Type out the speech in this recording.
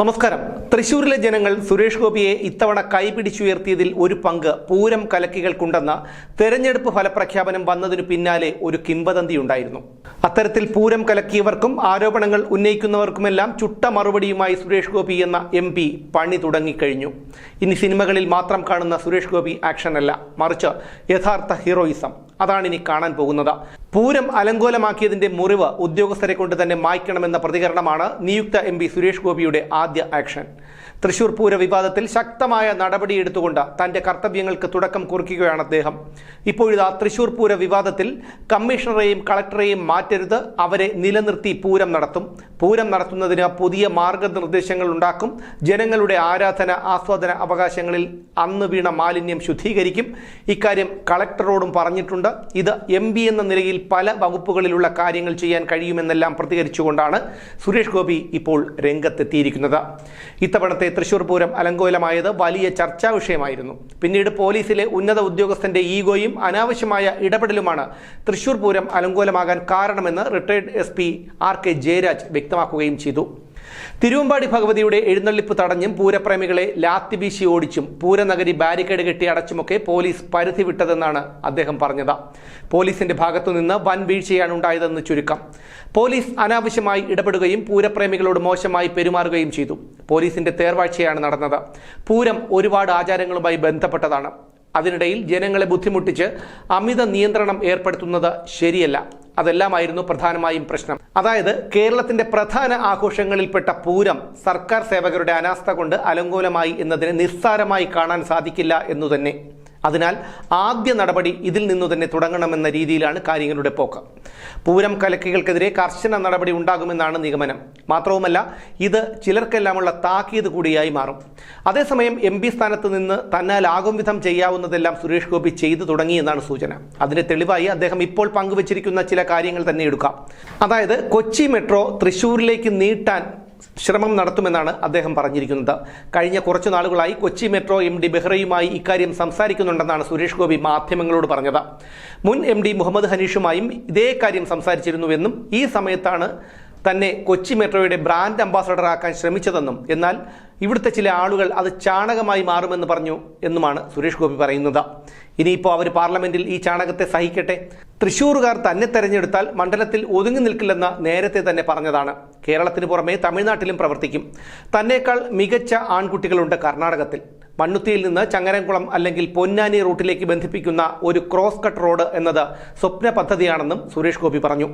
നമസ്കാരം. തൃശൂരിലെ ജനങ്ങൾ സുരേഷ് ഗോപിയെ ഇത്തവണ കൈപിടിച്ചുയർത്തിയതിൽ ഒരു പങ്ക് പൂരം കലക്കികൾക്കുണ്ടെന്ന തെരഞ്ഞെടുപ്പ് ഫലപ്രഖ്യാപനം വന്നതിനു പിന്നാലെ ഒരു കിംവദന്തി ഉണ്ടായിരുന്നു. അത്തരത്തിൽ പൂരം കലക്കിയവർക്കും ആരോപണങ്ങൾ ഉന്നയിക്കുന്നവർക്കുമെല്ലാം ചുട്ട മറുപടിയുമായി സുരേഷ് ഗോപി എന്ന എം പി പണി തുടങ്ങിക്കഴിഞ്ഞു. ഇനി സിനിമകളിൽ മാത്രം കാണുന്ന സുരേഷ് ഗോപി ആക്ഷൻ അല്ല മറിച്ച് യഥാർത്ഥ ഹീറോയിസം. അതാണ് ഇനി കാണാൻ പോകുന്നത്. പൂരം അലങ്കോലമാക്കിയതിന്റെ മുറിവ് ഉദ്യോഗസ്ഥരെ കൊണ്ട് തന്നെ മായ്ക്കണമെന്ന പ്രതികരണമാണ് നിയുക്ത എം സുരേഷ് ഗോപിയുടെ ആദ്യ ആക്ഷൻ. തൃശൂർ പൂര വിവാദത്തിൽ ശക്തമായ നടപടിയെടുത്തുകൊണ്ട് തന്റെ കർത്തവ്യങ്ങൾക്ക് തുടക്കം കുറിക്കുകയാണ് അദ്ദേഹം. ഇപ്പോഴിതാ തൃശൂർ പൂര വിവാദത്തിൽ കമ്മീഷണറെയും കളക്ടറെയും മാറ്റരുത് അവരെ നിലനിർത്തി പൂരം നടത്തും. പൂരം നടത്തുന്നതിന് പുതിയ മാർഗനിർദ്ദേശങ്ങൾ ഉണ്ടാക്കും. ജനങ്ങളുടെ ആരാധന ആസ്വാദന അവകാശങ്ങളിൽ അന്ന് വീണ മാലിന്യം ശുദ്ധീകരിക്കും. ഇക്കാര്യം കളക്ടറോടും പറഞ്ഞിട്ടുണ്ട്. ഇത് എം ബി എന്ന നിലയിൽ പല വകുപ്പുകളിലുള്ള കാര്യങ്ങൾ ചെയ്യാൻ കഴിയുമെന്നെല്ലാം പ്രതികരിച്ചുകൊണ്ടാണ് സുരേഷ് ഗോപി ഇപ്പോൾ രംഗത്തെത്തിയിരിക്കുന്നത്. ഇത്തവണത്തെ തൃശൂർ പൂരം അലങ്കോലമായത് വലിയ ചർച്ചാ വിഷയമായിരുന്നു. പിന്നീട് പോലീസിലെ ഉന്നത ഉദ്യോഗസ്ഥന്റെ ഈഗോയും അനാവശ്യമായ ഇടപെടലുമാണ് തൃശൂർ പൂരം അലങ്കോലമാകാൻ കാരണമെന്ന് retired S R K Jayaraj വ്യക്തമാക്കുകയും ചെയ്തു. തിരുവമ്പാടി ഭഗവതിയുടെ എഴുന്നള്ളിപ്പ് തടഞ്ഞും പൂരപ്രേമികളെ ലാത്തിവീശി ഓടിച്ചും പൂരനഗരി ബാരിക്കേഡ് കെട്ടി അടച്ചുമൊക്കെ പോലീസ് പരിധി വിട്ടതെന്നാണ് അദ്ദേഹം പറഞ്ഞത്. പോലീസിന്റെ ഭാഗത്തുനിന്ന് വൻ വീഴ്ചയാണ് ഉണ്ടായതെന്ന് ചുരുക്കം. പോലീസ് അനാവശ്യമായി ഇടപെടുകയും പൂരപ്രേമികളോട് മോശമായി പെരുമാറുകയും ചെയ്തു. പോലീസിന്റെ തേർവാഴ്ചയാണ് നടന്നത്. പൂരം ഒരുപാട് ആചാരങ്ങളുമായി ബന്ധപ്പെട്ടതാണ്. അതിനിടയിൽ ജനങ്ങളെ ബുദ്ധിമുട്ടിച്ച് അമിത നിയന്ത്രണം ഏർപ്പെടുത്തുന്നത് ശരിയല്ല. അതെല്ലാമായിരുന്നു പ്രധാനമായും പ്രശ്നം. അതായത് കേരളത്തിന്റെ പ്രധാന ആഘോഷങ്ങളിൽപ്പെട്ട പൂരം സർക്കാർ സേവകരുടെ അനാസ്ഥ കൊണ്ട് അലങ്കോലമായി എന്നതിനെ നിസ്സാരമായി കാണാൻ സാധിക്കില്ല എന്നു തന്നെ. അതിനാൽ ആദ്യ നടപടി ഇതിൽ നിന്നു തന്നെ തുടങ്ങണമെന്ന രീതിയിലാണ് കാര്യങ്ങളുടെ പോക്ക്. പൂരം കലക്കികൾക്കെതിരെ കർശന നടപടി ഉണ്ടാകുമെന്നാണ് നിഗമനം. മാത്രവുമല്ല ഇത് ചിലർക്കെല്ലാമുള്ള താക്കീത് കൂടിയായി മാറും. അതേസമയം എം പി സ്ഥാനത്ത് നിന്ന് തന്നാലാകും വിധം ചെയ്യാവുന്നതെല്ലാം സുരേഷ് ഗോപി ചെയ്തു തുടങ്ങിയെന്നാണ് സൂചന. അതിന് തെളിവായി അദ്ദേഹം ഇപ്പോൾ പങ്കുവച്ചിരിക്കുന്ന ചില കാര്യങ്ങൾ തന്നെ എടുക്കാം. അതായത് കൊച്ചി മെട്രോ തൃശൂരിലേക്ക് നീട്ടാൻ ശ്രമം നടത്തുമെന്നാണ് അദ്ദേഹം പറഞ്ഞിരിക്കുന്നത്. കഴിഞ്ഞ കുറച്ചു നാളുകളായി കൊച്ചി മെട്രോ എം ഡി ബെഹ്റയുമായി ഇക്കാര്യം സംസാരിക്കുന്നുണ്ടെന്നാണ് സുരേഷ് ഗോപി മാധ്യമങ്ങളോട് പറഞ്ഞത്. മുൻ എം ഡി മുഹമ്മദ് ഹനീഷുമായും ഇതേ കാര്യം സംസാരിച്ചിരുന്നുവെന്നും ഈ സമയത്താണ് തന്നെ കൊച്ചി മെട്രോയുടെ ബ്രാൻഡ് അംബാസഡർ ആക്കാൻ ശ്രമിച്ചതെന്നും എന്നാൽ ഇവിടുത്തെ ചില ആളുകൾ അത് ചാണകമായി മാറുമെന്ന് പറഞ്ഞു എന്നുമാണ് സുരേഷ് ഗോപി പറയുന്നത്. ഇനിയിപ്പോൾ അവർ പാർലമെന്റിൽ ഈ ചാണകത്തെ സഹിക്കട്ടെ. തൃശൂറുകാർ തന്നെ തെരഞ്ഞെടുത്താൽ മണ്ഡലത്തിൽ ഒതുങ്ങി നിൽക്കില്ലെന്ന് നേരത്തെ തന്നെ പറഞ്ഞതാണ്. കേരളത്തിന് പുറമെ തമിഴ്നാട്ടിലും പ്രവർത്തിക്കും. തന്നേക്കാൾ മികച്ച ആൺകുട്ടികളുണ്ട് കർണാടകത്തിൽ. മണ്ണുത്തിയിൽ നിന്ന് ചങ്ങരംകുളം അല്ലെങ്കിൽ പൊന്നാനി റൂട്ടിലേക്ക് ബന്ധിപ്പിക്കുന്ന ഒരു ക്രോസ് കട്ട് റോഡ് എന്നത് സ്വപ്ന പദ്ധതിയാണെന്നും സുരേഷ് ഗോപി പറഞ്ഞു.